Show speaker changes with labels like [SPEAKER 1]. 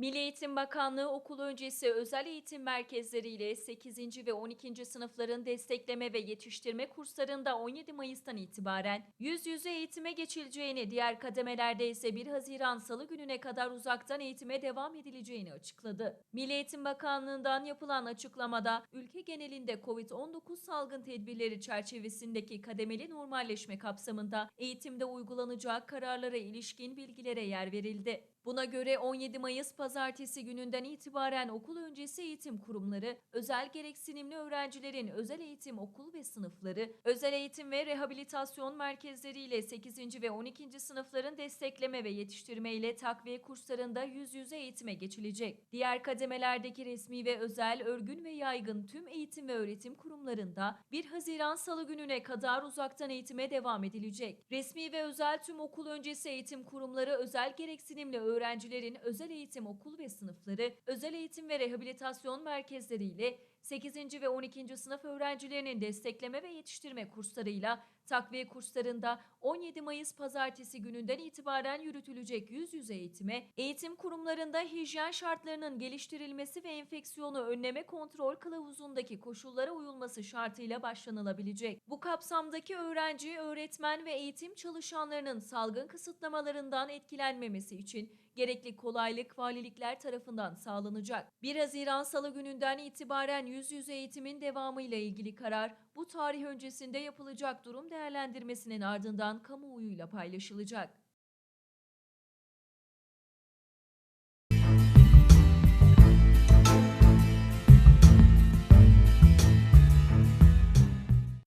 [SPEAKER 1] Milli Eğitim Bakanlığı okul öncesi özel eğitim merkezleriyle 8. ve 12. sınıfların destekleme ve yetiştirme kurslarında 17 Mayıs'tan itibaren yüz yüze eğitime geçileceğini, diğer kademelerde ise 1 Haziran Salı gününe kadar uzaktan eğitime devam edileceğini açıkladı. Milli Eğitim Bakanlığı'ndan yapılan açıklamada ülke genelinde COVID-19 salgın tedbirleri çerçevesindeki kademeli normalleşme kapsamında eğitimde uygulanacak kararlara ilişkin bilgilere yer verildi. Buna göre 17 Mayıs pazartesi gününden itibaren okul öncesi eğitim kurumları, özel gereksinimli öğrencilerin özel eğitim okul ve sınıfları, özel eğitim ve rehabilitasyon merkezleriyle 8. ve 12. sınıfların destekleme ve yetiştirme ile takviye kurslarında yüz yüze eğitime geçilecek. Diğer kademelerdeki resmi ve özel, örgün ve yaygın tüm eğitim ve öğretim kurumlarında 1 Haziran Salı gününe kadar uzaktan eğitime devam edilecek. Resmi ve özel tüm okul öncesi eğitim kurumları özel gereksinimli öğrencilerin özel eğitim okul ve sınıfları, özel eğitim ve rehabilitasyon merkezleriyle 8. ve 12. sınıf öğrencilerinin destekleme ve yetiştirme kurslarıyla takviye kurslarında 17 Mayıs pazartesi gününden itibaren yürütülecek yüz yüze eğitime, eğitim kurumlarında hijyen şartlarının geliştirilmesi ve enfeksiyonu önleme kontrol kılavuzundaki koşullara uyulması şartıyla başlanılabilecek. Bu kapsamdaki öğrenci, öğretmen ve eğitim çalışanlarının salgın kısıtlamalarından etkilenmemesi için gerekli kolaylık valilikler tarafından sağlanacak. 1 Haziran Salı gününden itibaren yüz yüze eğitimin devamıyla ilgili karar bu tarih öncesinde yapılacak durum değerlendirmesinin ardından kamuoyuyla paylaşılacak.